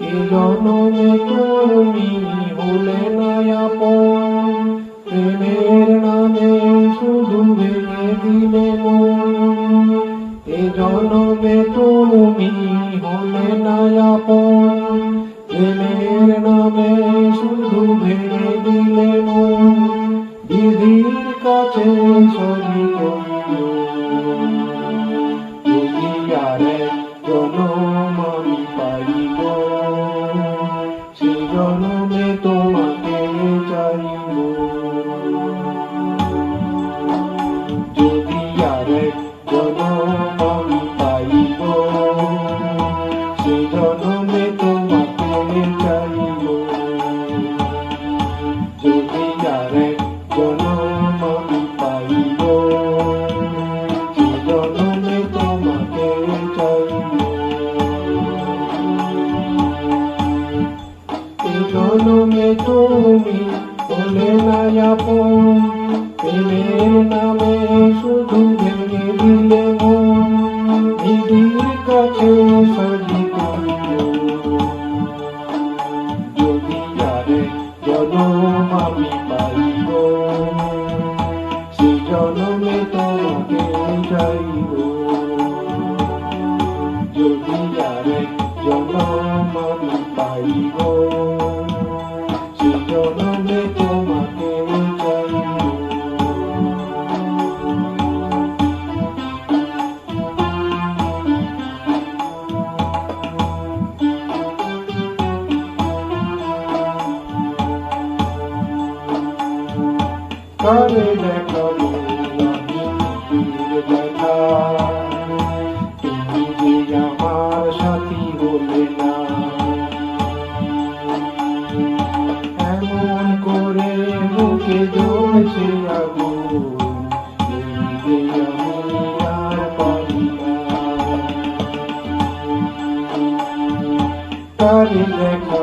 এ জনমে তুমি হলে নয়াপন প্রেমের নামে শুধু ভেঙে দিলে মন। এ জনমে তুমি হলে নয়াপন প্রেমের নামে শুধু ভেঙে দিলে মন। বিধির কাছে সবই জনম পাইব সে জনমে তোমাকে চাইব যদি আর জনম আমি পাইব জনমে তোমাকে চাইব কারে কারে লেখা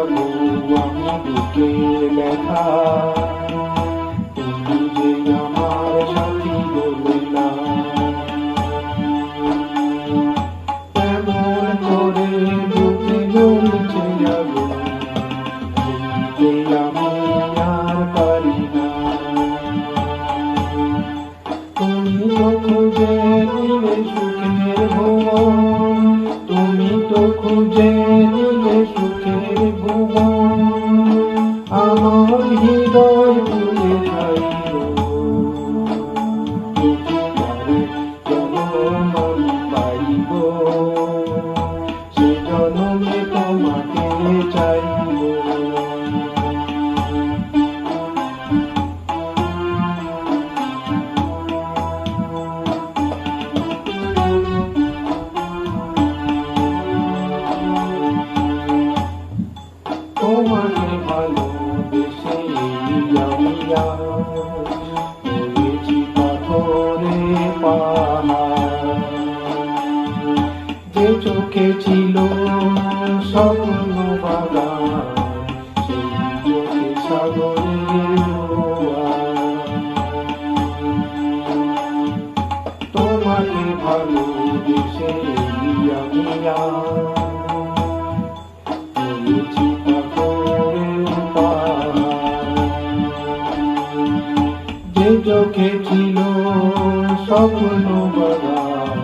বুকে লেখা তুমি যে আমার সাথী বলে এমন করে এই যে আমি সাগরের তোমাকে ভালোবেসে আমি চোখে ছিল স্বপ্ন বাগান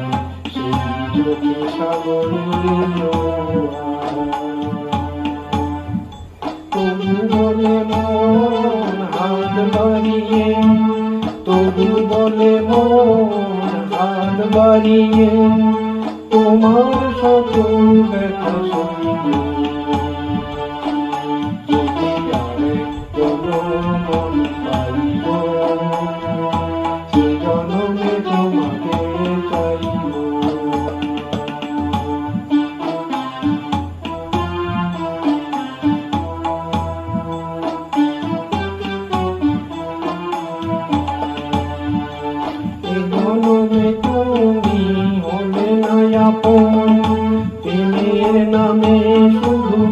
সেই চোখে সাগরের বলে হাত বাড়িয়ে তোমার সকল ব্যথা সইব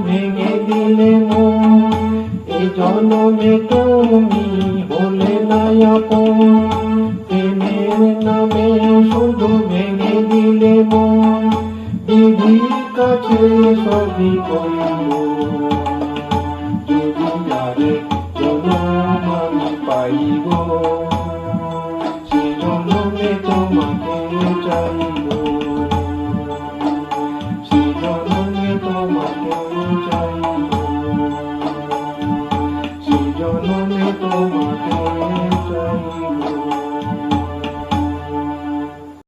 ভেঙে দিলে মন। এ জনমে তুমি হলে নয়াপন প্রেমের নামে শুধু ভেঙে দিলে মন। বিধির কাছে সবই কইব যদি পাইব। তোমাকে